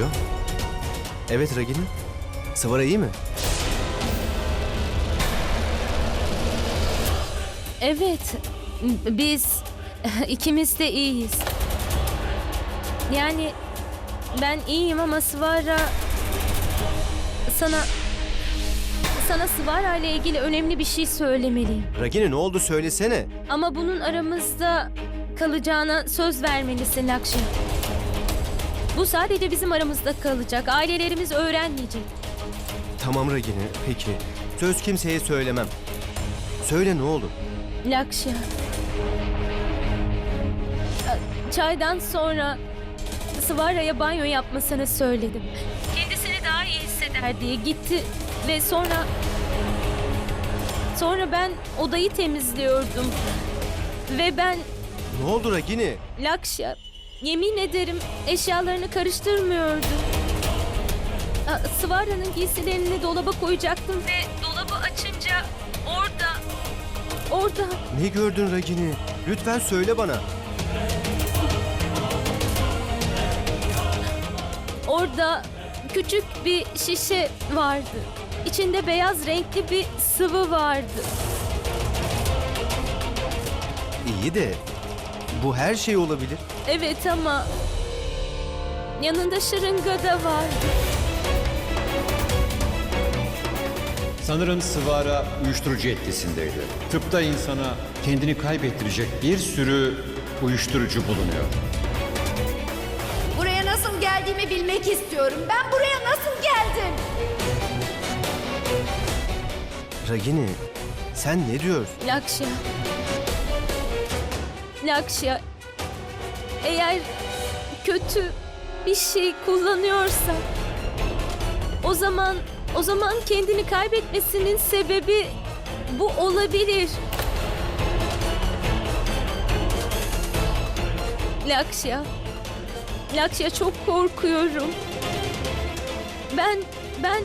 Alo? Evet Ragini. Sıvara iyi mi? Evet, biz ikimiz de iyiyiz. Yani ben iyiyim ama Svara sana sana Svara ile ilgili önemli bir şey söylemeliyim. Ragini ne oldu söylesene. Ama bunun aramızda kalacağına söz vermelisin Lakşa. Bu sadece bizim aramızda kalacak. Ailelerimiz öğrenmeyecek. Tamam Ragini peki. Söz kimseye söylemem. Söyle ne olur. Lakşa. Çaydan sonra Svara'ya banyo yapmasını söyledim. Kendisini daha iyi hisseder diye gitti ve sonra... Sonra ben odayı temizliyordum. Ve ben Ne oldu Ragini? Lakşa, yemin ederim eşyalarını karıştırmıyordu. Aa, Svara'nın giysilerini dolaba koyacaktım ve dolabı açınca orada, orada Ne gördün Ragini? Lütfen söyle bana. Orada küçük bir şişe vardı. İçinde beyaz renkli bir sıvı vardı. İyi de bu her şey olabilir. Evet ama yanında şırınga da vardı. Sanırım Sıvara uyuşturucu etkisindeydi. Tıpta insana kendini kaybettirecek bir sürü uyuşturucu bulunuyor. Buraya nasıl geldiğimi bilmek istiyorum. Ben buraya nasıl geldim? Ragini sen ne diyorsun? Lakşa. Lakşa. Eğer kötü bir şey kullanıyorsa o zaman o zaman kendini kaybetmesinin sebebi bu olabilir. Lakşa. Lakşa çok korkuyorum. Ben ben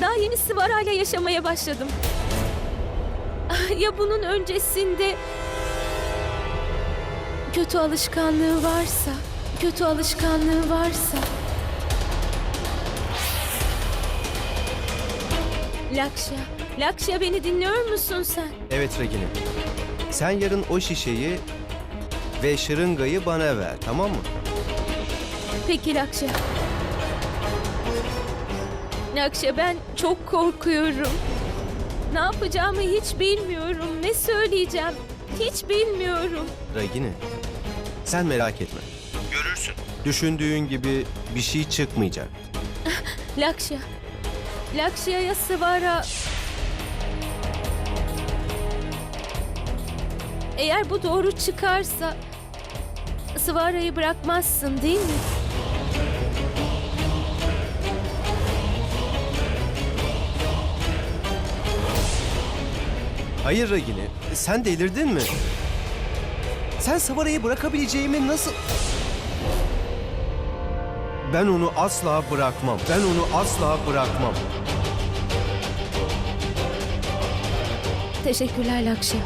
daha yeni Sıvara'yla yaşamaya başladım. Ya bunun öncesinde kötü alışkanlığı varsa, kötü alışkanlığı varsa. Lakşa, Lakşa beni dinliyor musun sen? Evet Ragini. Sen yarın o şişeyi ve şırıngayı bana ver tamam mı? Peki Lakşa. Lakşa ben çok korkuyorum. Ne yapacağımı hiç bilmiyorum. Ne söyleyeceğim hiç bilmiyorum. Ragini sen merak etme. Görürsün. Düşündüğün gibi bir şey çıkmayacak. Lakşa. Lakşa'ya Sıvara... Eğer bu doğru çıkarsa... Sıvara'yı bırakmazsın değil mi? Hayır Ragini sen delirdin mi? Sen Savara'yı bırakabileceğimi nasıl... Ben onu asla bırakmam. Ben onu asla bırakmam. Teşekkürler Lakşa.